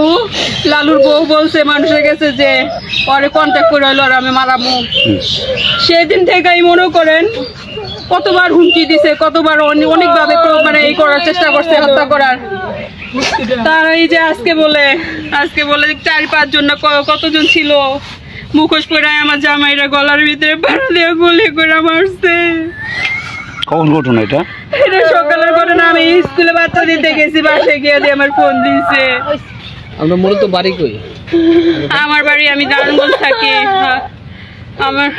লালু লালুর বউ বলছে মানুষের কাছে যে পরে কন্ট্যাক্ট করে হলো আর আমি মারামু। সেদিন থেকেই মনে করেন কতবার হুমকি দিছে কতবার অনে- অনেকভাবে মানে এই করার চেষ্টা করছে হত্যা করার। তার এই যে আজকে বলে আজকে বলে চার পাঁচ জন না কতজন ছিল? মুখোশ পরে আমার জামাইরা গলার ভিতরে পাড়া দিয়ে গুলি করে মারছে। কখন ঘটনা এটা? এটা সকালের ঘটনা আমি স্কুলে বাচ্চা দিতে গেছি বাসায় গিয়ে দিয়ে আমার ফোন দিছে। আমরা মূলত বাড়ি কই? আমার বাড়ি আমি নারায়ণগঞ্জ থাকি। আমার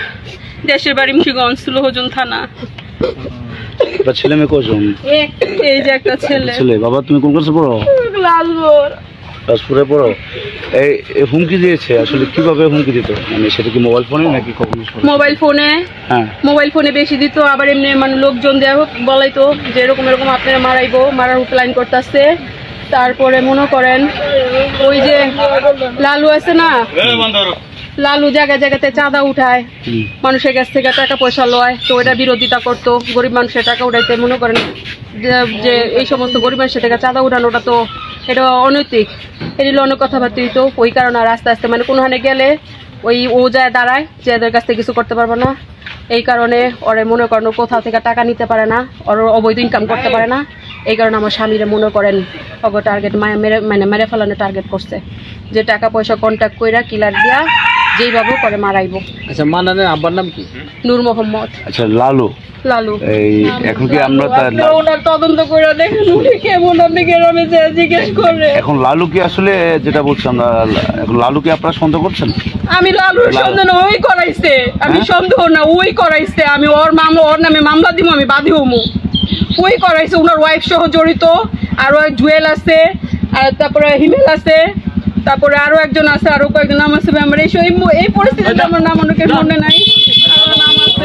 দেশের বাড়ি মুন্সিগঞ্জ সুলহজন থানা। আপনার ছেলে মেয়ে কজন এই যে একটা ছেলে। ছেলে বাবা তুমি কোন ক্লাসে পড়ো? লালগোর ক্লাসপুরে পড়ো? এই হুমকি দিয়েছে আসলে কীভাবে হুমকি দিত? মানে সেটা কি মোবাইল ফোনে নাকি কখন মোবাইল ফোনে হ্যাঁ। মোবাইল ফোনে বেশি দিত আবার এমনি মানে লোকজন দেওয়া বলাইতো যে এরকম এরকম আপনারা মারাইবো মারার প্ল্যান করতেছে। তারপরে মনে করেন ওই যে লালু আছে না? লালু জায়গায় জায়গাতে চাঁদা উঠায় মানুষের কাছ থেকে টাকা পয়সা লয় তো এটা বিরোধিতা করতো গরিব মানুষের টাকা উঠাইতে মনে করেন যে- যে এই সমস্ত গরিব মানুষের থেকে চাঁদা উঠানোটা তো এটা অনৈতিক। এগুলো অনেক কথাবার্তা তো ওই কারণে আর আস্তে আস্তে মানে কোনোখানে গেলে ওই ও যায় দাঁড়ায় যে এদের কাছ থেকে কিছু করতে পারব না। এই কারণে ওরে মনে করেন ও কোথাও থেকে টাকা নিতে পারে না ওর অবৈধ ইনকাম করতে পারে না। এই কারণে আমার স্বামীরা মনে করেন অগ টার্গেট মেরে মানে মেরে ফেলানো টার্গেট করছে। যে টাকা পয়সা কন্ট্যাক্ট কইরা কিলার দিয়া যেইভাবে করে মারাইবো। আচ্ছা মান্নানের আব্বার নাম কি? নূর মোহাম্মদ। আচ্ছা লালু। লালু। এই এখন কি আমরা তার ওনার তদন্ত করে দেখেন উনি কেমন আপনি গ্রামে যে জিজ্ঞেস করে। এখন লালু কি আসলে যেটা বলছি আমরা এখন লালু কি আপনারা সন্দেহ করছেন? আমি লালুর সন্দেহ না, ওই করাইছে। আমি হ্যাঁ? সন্দেহ না ওই করাইছে। আমি ওর মামলা ওর নামে মামলা দিব আমি বাদী হমু। ওই করাইছে ওনার ওয়াইফ সহ জড়িত। আরও এক জুয়েল আছে আর তারপরে হিমেল আছে তারপরে আরও একজন আছে আরও কয়েকজন নাম আছে আমার এই এই এই পরিস্থিতিতে আমার নাম অনেকের মনে নাই আমার নাম আছে।